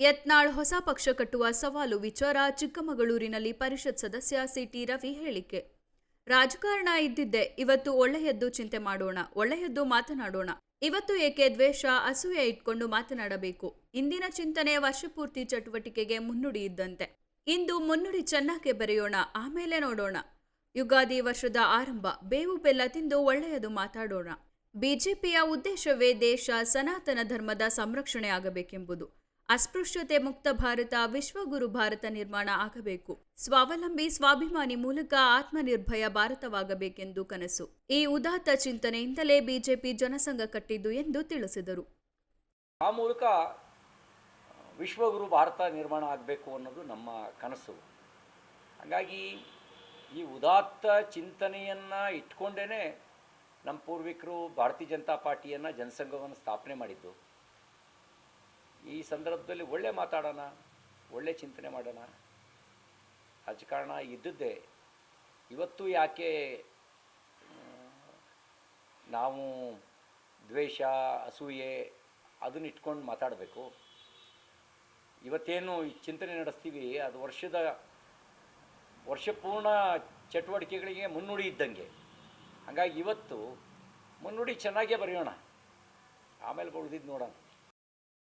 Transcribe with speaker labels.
Speaker 1: ಯತ್ನಾಳ್ ಹೊಸ ಪಕ್ಷ ಕಟ್ಟುವ ಸವಾಲು ವಿಚಾರ ಚಿಕ್ಕಮಗಳೂರಿನಲ್ಲಿ ಪರಿಷತ್ ಸದಸ್ಯ ಸಿಟಿ ರವಿ ಹೇಳಿಕೆ. ರಾಜಕಾರಣ ಇದ್ದಿದ್ದೆ, ಇವತ್ತು ಒಳ್ಳೆಯದ್ದು ಚಿಂತೆ ಮಾಡೋಣ, ಒಳ್ಳೆಯದ್ದು ಮಾತನಾಡೋಣ. ಇವತ್ತು ಏಕೆ ದ್ವೇಷ, ಅಸೂಯೆ ಇಟ್ಕೊಂಡು ಮಾತನಾಡಬೇಕು? ಇಂದಿನ ಚಿಂತನೆ ವರ್ಷಪೂರ್ತಿ ಚಟುವಟಿಕೆಗೆ ಮುನ್ನುಡಿ ಇದ್ದಂತೆ. ಇಂದು ಮುನ್ನುಡಿ ಚೆನ್ನಾಗಿ ಬರೆಯೋಣ, ಆಮೇಲೆ ನೋಡೋಣ. ಯುಗಾದಿ ವರ್ಷದ ಆರಂಭ, ಬೇವು ಬೆಲ್ಲ ತಿಂದು ಒಳ್ಳೆಯದು ಮಾತಾಡೋಣ. ಬಿಜೆಪಿಯ ಉದ್ದೇಶವೇ ದೇಶ, ಸನಾತನ ಧರ್ಮದ ಸಂರಕ್ಷಣೆ ಆಗಬೇಕೆಂಬುದು. ಅಸ್ಪೃಶ್ಯತೆ ಮುಕ್ತ ಭಾರತ, ವಿಶ್ವಗುರು ಭಾರತ ನಿರ್ಮಾಣ ಆಗಬೇಕು. ಸ್ವಾವಲಂಬಿ, ಸ್ವಾಭಿಮಾನಿ ಮೂಲಕ ಆತ್ಮನಿರ್ಭಯ ಭಾರತವಾಗಬೇಕೆಂದು ಕನಸು. ಈ ಉದಾತ್ತ ಚಿಂತನೆಯಿಂದಲೇ ಬಿಜೆಪಿ ಜನಸಂಘ ಕಟ್ಟಿದ್ದು ಎಂದು ತಿಳಿಸಿದರು.
Speaker 2: ಆ ಮೂಲಕ ವಿಶ್ವಗುರು ಭಾರತ ನಿರ್ಮಾಣ ಆಗಬೇಕು ಅನ್ನೋದು ನಮ್ಮ ಕನಸು. ಹಾಗಾಗಿ ಈ ಉದಾತ್ತ ಚಿಂತನೆಯನ್ನು ಇಟ್ಕೊಂಡೇ ನಮ್ಮ ಪೂರ್ವಿಕರು ಭಾರತೀಯ ಜನತಾ ಪಾರ್ಟಿಯನ್ನು ಜನಸಂಘವನ್ನು ಸ್ಥಾಪನೆ ಮಾಡಿದ್ದು. ಈ ಸಂದರ್ಭದಲ್ಲಿ ಒಳ್ಳೆ ಮಾತಾಡೋಣ, ಒಳ್ಳೆ ಚಿಂತನೆ ಮಾಡೋಣ. ರಾಜಕಾರಣ ಇದ್ದದ್ದೇ, ಇವತ್ತು ಯಾಕೆ ನಾವು ದ್ವೇಷ, ಅಸೂಯೆ ಅದನ್ನ ಇಟ್ಕೊಂಡು ಮಾತಾಡಬೇಕು? ಇವತ್ತೇನು ಚಿಂತನೆ ನಡೆಸ್ತೀವಿ, ಅದು ವರ್ಷದ ವರ್ಷಪೂರ್ಣ ಚಟುವಟಿಕೆಗಳಿಗೆ ಮುನ್ನುಡಿ ಇದ್ದಂಗೆ. ಹಾಗಾಗಿ ಇವತ್ತು ಮುನ್ನುಡಿ ಚೆನ್ನಾಗೇ ಬರೆಯೋಣ. ಆಮೇಲೆ ಉಳಿದಿದ್ದು ನೋಡೋಣ.